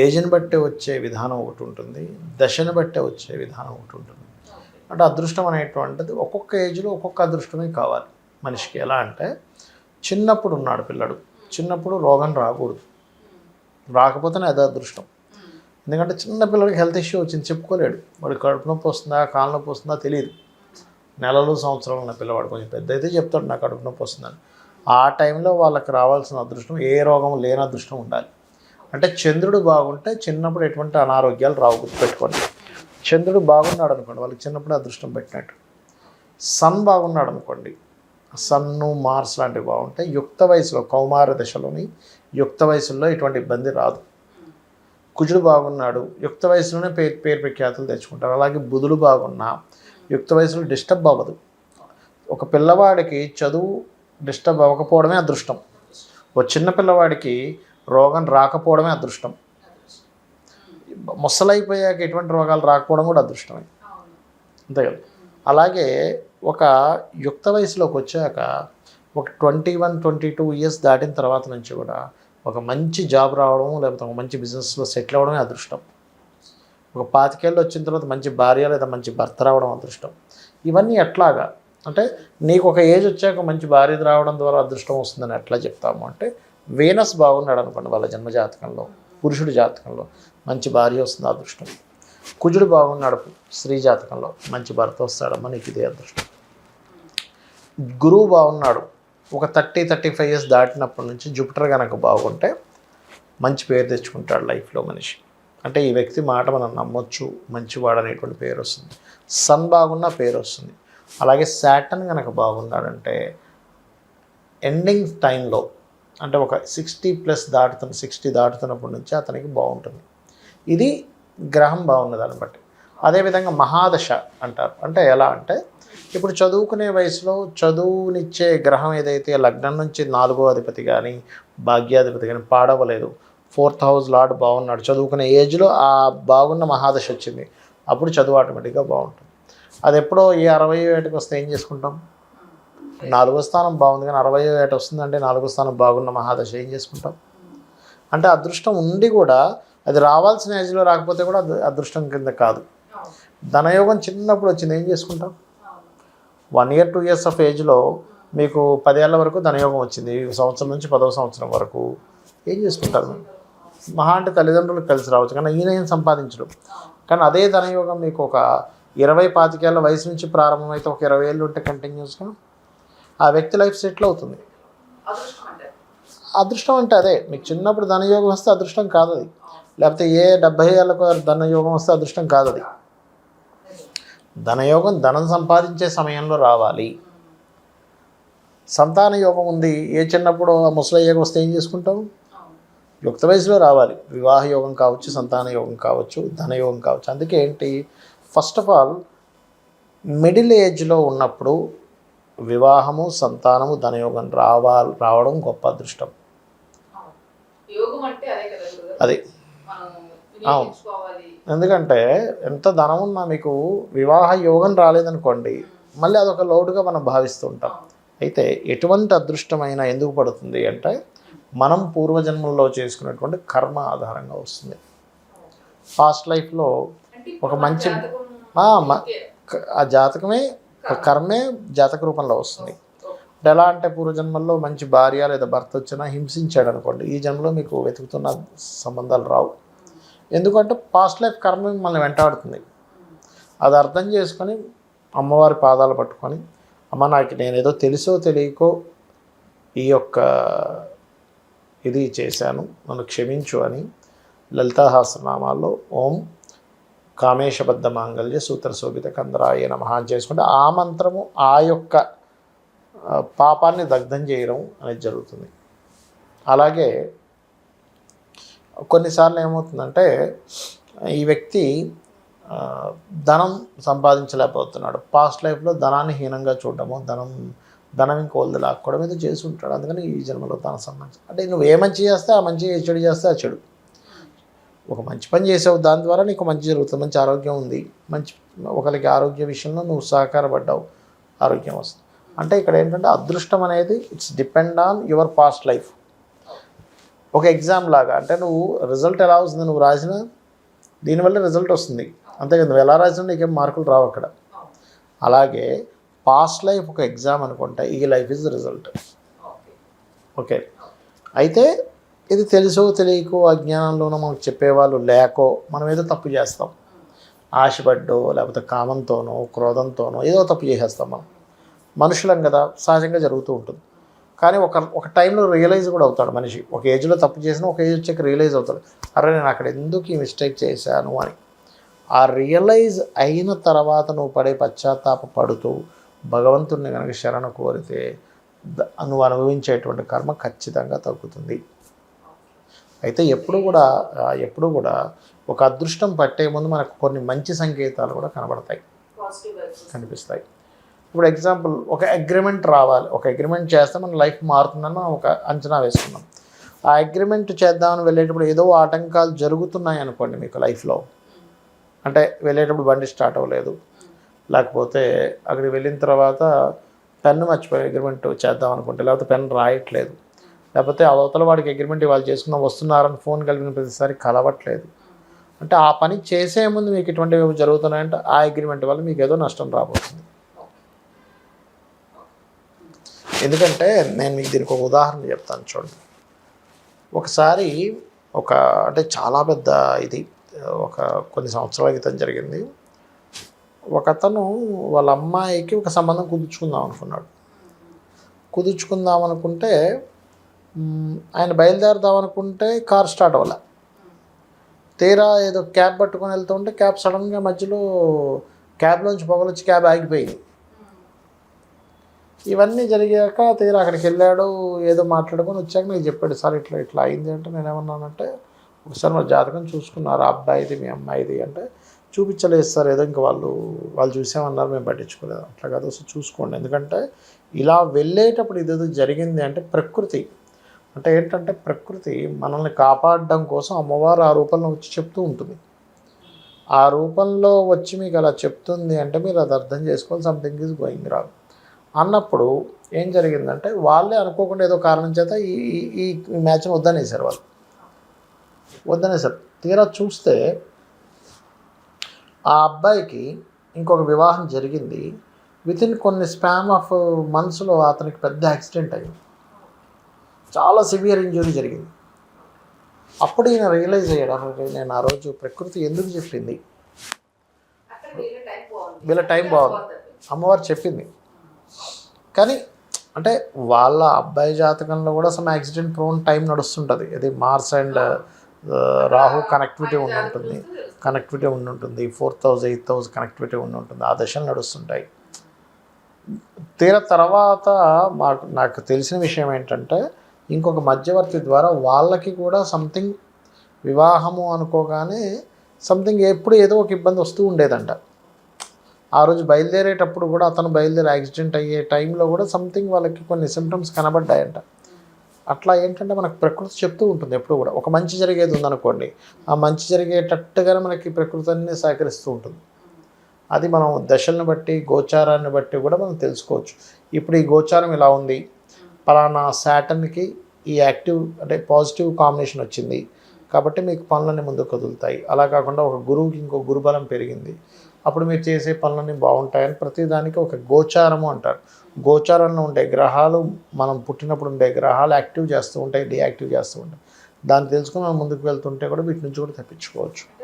ఏజ్ని బట్టే వచ్చే విధానం ఒకటి ఉంటుంది దశని బట్టే వచ్చే విధానం ఒకటి ఉంటుంది. అంటే అదృష్టం అనేటువంటిది ఒక్కొక్క ఏజ్లో ఒక్కొక్క అదృష్టమే కావాలి మనిషికి. ఎలా అంటే చిన్నప్పుడు ఉన్నాడు పిల్లడు. చిన్నప్పుడు రోగం రాకూడదు. రాకపోతేనే అదే అదృష్టం. ఎందుకంటే చిన్న పిల్లడికి హెల్త్ ఇష్యూ వచ్చింది చెప్పుకోలేడు. వాడు కడుపు నొప్పి వస్తుందా కాళ్ళ నొప్పి వస్తుందా తెలియదు. నెలలు సంవత్సరాలు ఉన్న పిల్లవాడు కొంచెం పెద్ద అయితే చెప్తాడు నాకు కడుపు నొప్పి వస్తుందని. ఆ టైంలో వాళ్ళకి రావాల్సిన అదృష్టం ఏ రోగం లేని అదృష్టం ఉండాలి. అంటే చంద్రుడు బాగుంటే చిన్నప్పుడు ఎటువంటి అనారోగ్యాలు రావు గుర్తుపెట్టుకోండి. చంద్రుడు బాగున్నాడు అనుకోండి వాళ్ళకి చిన్నప్పుడు అదృష్టం పెట్టినట్టు. సన్ బాగున్నాడు అనుకోండి సన్ను మార్స్ లాంటివి బాగుంటాయి యుక్త వయసులో కౌమార దశలోని యుక్త వయసులో ఎటువంటి ఇబ్బంది రాదు. కుజుడు బాగున్నాడు యుక్త వయసులోనే పేరు పేరు ప్రఖ్యాతులు తెచ్చుకుంటారు. అలాగే బుధుడు బాగున్నా యుక్త వయసులో డిస్టర్బ్ అవ్వదు. ఒక పిల్లవాడికి చదువు డిస్టర్బ్ అవ్వకపోవడమే అదృష్టం. ఒక చిన్న పిల్లవాడికి రోగం రాకపోవడమే అదృష్టం. ముసలైపోయాక ఎటువంటి రోగాలు రాకపోవడం కూడా అదృష్టమే. అంతే కదా? అలాగే ఒక యుక్త వయసులోకి వచ్చాక ఒక twenty one twenty two years దాటిన తర్వాత నుంచి కూడా ఒక మంచి జాబ్ రావడం లేకపోతే ఒక మంచి బిజినెస్లో సెటిల్ అవ్వడమే అదృష్టం. ఒక పాతికేళ్ళు వచ్చిన తర్వాత మంచి భార్య లేదా మంచి భర్త రావడం అదృష్టం. ఇవన్నీ ఎట్లాగా? అంటే నీకు ఒక ఏజ్ వచ్చాక మంచి భార్య రావడం ద్వారా అదృష్టం వస్తుందని ఎట్లా చెప్తాము అంటే వీనస్ బాగున్నాడు అనుకోండి వాళ్ళ జన్మ జాతకంలో పురుషుడి జాతకంలో మంచి భార్య వస్తుంది అదృష్టం. కుజుడు బాగున్నాడు స్త్రీ జాతకంలో మంచి భర్త వస్తాడమ్మా నీకు ఇదే అదృష్టం. గురువు బాగున్నాడు ఒక థర్టీ థర్టీ ఫైవ్ ఇయర్స్ దాటినప్పటి నుంచి జూపిటర్ కనుక బాగుంటే మంచి పేరు తెచ్చుకుంటాడు లైఫ్లో మనిషి. అంటే ఈ వ్యక్తి మాట మనం నమ్మొచ్చు మంచివాడు అనేటువంటి పేరు వస్తుంది. సన్ బాగున్నా పేరు వస్తుంది. అలాగే శాటన్ కనుక బాగున్నాడంటే ఎండింగ్ టైంలో అంటే ఒక సిక్స్టీ ప్లస్ దాటుతున్న సిక్స్టీ దాటుతున్నప్పటి నుంచి అతనికి బాగుంటుంది. ఇది గ్రహం బాగున్న దాన్ని బట్టి అదేవిధంగా మహాదశ అంటారు. అంటే ఎలా అంటే ఇప్పుడు చదువుకునే వయసులో చదువునిచ్చే గ్రహం ఏదైతే లగ్నం నుంచి నాలుగో అధిపతి కానీ భాగ్యాధిపతి కానీ పాడవలేదు. ఫోర్త్ హౌస్ లార్డ్ బాగున్నాడు. చదువుకునే ఏజ్లో ఆ బాగున్న మహాదశ వచ్చింది. అప్పుడు చదువు ఆటోమేటిక్గా బాగుంటుంది. అది ఎప్పుడో ఈ అరవై ఏటికి వస్తే ఏం చేసుకుంటాం? నాలుగో స్థానం బాగుంది కానీ అరవై ఏట వస్తుందంటే నాలుగో స్థానం బాగున్న మహాదశ ఏం చేసుకుంటాం? అంటే అదృష్టం ఉండి కూడా అది రావాల్సిన ఏజ్లో రాకపోతే కూడా అది అదృష్టం కింద కాదు. ధనయోగం చిన్నప్పుడు వచ్చింది ఏం చేసుకుంటాం? One year two years of ఏజ్లో మీకు పదేళ్ళ వరకు ధనయోగం వచ్చింది సంవత్సరం నుంచి పదవ సంవత్సరం వరకు ఏం చేసుకుంటారు? మహా అంటే తల్లిదండ్రులకు కలిసి రావచ్చు కానీ ఈయన ఏం సంపాదించడం. కానీ అదే ధనయోగం మీకు ఒక ఇరవై పాతికేళ్ళ వయసు నుంచి ప్రారంభమైతే ఒక ఇరవై ఏళ్ళు ఉంటే కంటిన్యూస్గా ఆ వ్యక్తి లైఫ్ సెటిల్ అవుతుంది. అదృష్టం అంటే? అదే. మీకు చిన్నప్పుడు ధనయోగం వస్తే అదృష్టం కాదు అది. లేకపోతే ఏ డెబ్బై ఏళ్ళకు ధనయోగం వస్తే అదృష్టం కాదు అది. ధనయోగం ధనం సంపాదించే సమయంలో రావాలి. సంతాన యోగం ఉంది. ఏ చిన్నప్పుడు ఆ ముసలయ్యకు వస్తే ఏం చేసుకుంటావు? అవును. యుక్త వయసులో రావాలి. వివాహ యోగం కావచ్చు సంతాన యోగం కావచ్చు ధనయోగం కావచ్చు. అందుకే ఏంటి? ఫస్ట్ ఆఫ్ ఆల్ మిడిల్ ఏజ్లో ఉన్నప్పుడు వివాహము సంతానము ధనయోగం రావాలి రావడం గొప్ప అదృష్టం. అవును. అదే వినియోగించుకోవాలి. ఎందుకంటే ఎంత ధనం ఉన్నా మీకు వివాహ యోగం రాలేదనుకోండి మళ్ళీ అదొక లోటుగా మనం భావిస్తుంటాం. అయితే ఎటువంటి అదృష్టమైన ఎందుకు పడుతుంది అంటే మనం పూర్వజన్మల్లో చేసుకున్నటువంటి కర్మ ఆధారంగా వస్తుంది. పాస్ట్ లైఫ్లో ఒక మంచి ఆ, జాతకమే కర్మే జాతక రూపంలో వస్తుంది. ఎలా అంటే పూర్వజన్మల్లో మంచి భార్య లేదా భర్త వచ్చినా హింసించాడు అనుకోండి ఈ జన్మలో మీకు వెతుకుతున్న సంబంధాలు రావు. ఎందుకంటే పాస్ట్ లైఫ్ కర్మ మిమ్మల్ని వెంటాడుతుంది. అది అర్థం చేసుకొని అమ్మవారి పాదాలు పట్టుకొని అమ్మ నాకు నేనేదో తెలుసో తెలియకో ఈ యొక్క ఇది చేశాను నన్ను క్షమించు అని లలితాహాసనామాల్లో ఓం కామేశబద్ధ మాంగళ్య సూత్ర శోభిత కందరాయ నమ అని చేసుకుంటే ఆ మంత్రము ఆ యొక్క పాపాన్ని దగ్ధం చేయడం అనేది జరుగుతుంది. అలాగే కొన్నిసార్లు ఏమవుతుందంటే ఈ వ్యక్తి ధనం సంపాదించలేకపోతున్నాడు. పాస్ట్ లైఫ్లో ధనాన్ని హీనంగా చూడడము ధనం ధనం ఇంకోళ్ళు లాక్కోవడం ఏదో చేసి ఉంటాడు. అందుకని ఈ జన్మలో ధనం సంబంధించి అంటే నువ్వు ఏ మంచి చేస్తే ఆ మంచి ఏ చెడు చేస్తే ఆ చెడు. ఒక మంచి పని చేసావు దాని ద్వారా నీకు మంచి జరుగుతుంది మంచి ఆరోగ్యం ఉంది. మంచి ఒకరికి ఆరోగ్య విషయంలో నువ్వు సహకారపడ్డావు ఆరోగ్యం వస్తుంది. అంటే ఇక్కడ ఏంటంటే అదృష్టం అనేది it's depend on your past life. ఒక ఎగ్జామ్ లాగా అంటే నువ్వు రిజల్ట్ ఎలా వస్తుంది నువ్వు రాసిన దీనివల్ల రిజల్ట్ వస్తుంది. అంతే నువ్వు ఎలా రాసినా నీకేం మార్కులు రావు అక్కడ. అలాగే పాస్ట్ లైఫ్ ఒక ఎగ్జామ్ అనుకుంటా ఈ లైఫ్ ఇస్ రిజల్ట్. ఓకే. అయితే ఇది తెలుసో తెలియకో అజ్ఞానంలోనో మనకు చెప్పేవాళ్ళు లేకో మనం ఏదో తప్పు చేస్తాం. ఆశపడ్డో లేకపోతే కామంతోనో క్రోధంతోనో ఏదో తప్పు చేసేస్తాం మనం. మనుషులం కదా సహజంగా జరుగుతూ ఉంటుంది. కానీ ఒక ఒక టైంలో రియలైజ్ కూడా అవుతాడు మనిషి. ఒక ఏజ్లో తప్పు చేసినా ఒక ఏజ్ వచ్చాక రియలైజ్ అవుతాడు. అరే నేను అక్కడ ఎందుకు ఈ మిస్టేక్ చేశాను అని. ఆ రియలైజ్ అయిన తర్వాత నువ్వు పడే పశ్చాత్తాప పడుతూ భగవంతుడిని కనుక శరణ కోరితే నువ్వు అనుభవించేటువంటి కర్మ ఖచ్చితంగా తగ్గుతుంది. అయితే ఎప్పుడు కూడా ఎప్పుడు కూడా ఒక అదృష్టం పట్టే ముందు మనకు కొన్ని మంచి సంకేతాలు కూడా కనబడతాయి. కనిపిస్తాయి. ఇప్పుడు ఎగ్జాంపుల్ ఒక అగ్రిమెంట్ రావాలి. ఒక అగ్రిమెంట్ చేస్తే మన లైఫ్ మారుతుందని మనం ఒక అంచనా వేసుకున్నాం. ఆ అగ్రిమెంట్ చేద్దామని వెళ్ళేటప్పుడు ఏదో ఆటంకాలు జరుగుతున్నాయి అనుకోండి మీకు లైఫ్లో. అంటే వెళ్ళేటప్పుడు బండి స్టార్ట్ అవ్వలేదు. లేకపోతే అక్కడికి వెళ్ళిన తర్వాత పెన్ను మర్చిపోయి అగ్రిమెంట్ చేద్దాం అనుకుంటే లేకపోతే పెన్ రాయట్లేదు. లేకపోతే అవతల వాడికి అగ్రిమెంట్ ఇవాళ చేసుకున్నాం వస్తున్నారని ఫోన్ కలిపిన ప్రతిసారి కలవట్లేదు. అంటే ఆ పని చేసే ముందు మీకు ఇటువంటివి జరుగుతున్నాయంటే ఆ అగ్రిమెంట్ వల్ల మీకు ఏదో నష్టం రాబోతుంది. ఎందుకంటే నేను మీకు దీనికి ఒక ఉదాహరణ చెప్తాను చూడండి. ఒకసారి ఒక అంటే చాలా పెద్ద ఇది ఒక కొన్ని సంవత్సరాల క్రితం జరిగింది. ఒక అతను వాళ్ళ అమ్మాయికి ఒక సంబంధం కుదుర్చుకుందాం అనుకున్నాడు. కుదుర్చుకుందాం అనుకుంటే ఆయన బయలుదేరదాం అనుకుంటే కార్ స్టార్ట్ అవ్వాల. తీరా ఏదో క్యాబ్ పట్టుకొని వెళ్తుంటే క్యాబ్ సడన్గా మధ్యలో క్యాబ్లోంచి పొగలొచ్చి క్యాబ్ ఆగిపోయింది. ఇవన్నీ జరిగాక తీరా అక్కడికి వెళ్ళాడు ఏదో మాట్లాడుకొని వచ్చాక నాకు చెప్పాడు సార్ ఇట్లా ఇట్లా అయింది అంటే నేను ఏమన్నానంటే ఒకసారి మా జాతకం చూసుకున్నారు అబ్బాయిది మీ అమ్మాయిది అంటే చూపించలేదు సార్ ఏదో ఇంకా వాళ్ళు వాళ్ళు చూసామన్నారు మేము పట్టించుకోలేదు అట్లా కాదు ఒకసారి చూసుకోండి. ఎందుకంటే ఇలా వెళ్ళేటప్పుడు ఇదేదో జరిగింది అంటే ప్రకృతి. అంటే ఏంటంటే ప్రకృతి మనల్ని కాపాడడం కోసం అమ్మవారు ఆ రూపంలో వచ్చి చెప్తూ ఉంటుంది. ఆ రూపంలో వచ్చి మీకు అలా చెప్తుంది అంటే మీరు అది అర్థం చేసుకోవాలి. Something is going wrong. అన్నప్పుడు ఏం జరిగిందంటే వాళ్ళే అనుకోకుండా ఏదో కారణం చేత ఈ ఈ- మ్యాచ్ని వద్దనేసారు వాళ్ళు. వద్దనేసారు. తీరా చూస్తే ఆ అబ్బాయికి ఇంకొక వివాహం జరిగింది. విత్ ఇన్ కొన్ని స్పామ్ ఆఫ్ మంత్స్లో అతనికి పెద్ద యాక్సిడెంట్ అయింది. చాలా సివియర్ ఇంజురీ జరిగింది. అప్పుడు ఈయన రియలైజ్ అయ్యాడు నేను ఆ రోజు ప్రకృతి ఎందుకు చెప్పింది? వీళ్ళ టైం బాగుంది. అమ్మవారు చెప్పింది. కానీ అంటే వాళ్ళ అబ్బాయి జాతకంలో కూడా సమ్ యాక్సిడెంట్ ప్రోన్ టైం నడుస్తుంటుంది. అది మార్స్ అండ్ రాహు కనెక్టివిటీ ఉండి ఉంటుంది. కనెక్టివిటీ ఉండి ఉంటుంది. Four thousand eight thousand connectivity ఉండి ఉంటుంది. ఆ దశలు నడుస్తుంటాయి. తీర తర్వాత మాకు నాకు తెలిసిన విషయం ఏంటంటే ఇంకొక మధ్యవర్తి ద్వారా వాళ్ళకి కూడా సంథింగ్ వివాహము అనుకోగానే సంథింగ్ ఎప్పుడు ఏదో ఒక ఇబ్బంది వస్తూ ఉండేదంట. ఆ రోజు బయలుదేరేటప్పుడు కూడా అతను బయలుదేరి యాక్సిడెంట్ అయ్యే టైంలో కూడా సంథింగ్ వాళ్ళకి కొన్ని సిమ్టమ్స్ కనబడ్డాయంట. అట్లా ఏంటంటే మనకు ప్రకృతి చెప్తూ ఉంటుంది ఎప్పుడు కూడా. ఒక మంచి జరిగేది ఉందనుకోండి ఆ మంచి జరిగేటట్టుగానే మనకి ప్రకృతి అన్ని సహకరిస్తూ ఉంటుంది. అది మనం దశలను బట్టి గోచారాన్ని బట్టి కూడా మనం తెలుసుకోవచ్చు. ఇప్పుడు ఈ గోచారం ఇలా ఉంది. పలానా శాటన్కి ఈ యాక్టివ్ అంటే పాజిటివ్ కాంబినేషన్ వచ్చింది. కాబట్టి మీకు పనులన్నీ ముందుకు కదులుతాయి. అలా కాకుండా ఒక గురువుకి ఇంకో గురుబలం పెరిగింది. అప్పుడు మీరు చేసే పనులన్నీ బాగుంటాయని ప్రతిదానికి ఒక గోచారము అంటారు. గోచారంలో ఉండే గ్రహాలు మనం పుట్టినప్పుడు ఉండే గ్రహాలు యాక్టివ్ చేస్తూ ఉంటాయి డియాక్టివ్ చేస్తూ ఉంటాయి. దాన్ని తెలుసుకుని మనం ముందుకు వెళ్తుంటే కూడా వీటి నుంచి కూడా తప్పించుకోవచ్చు.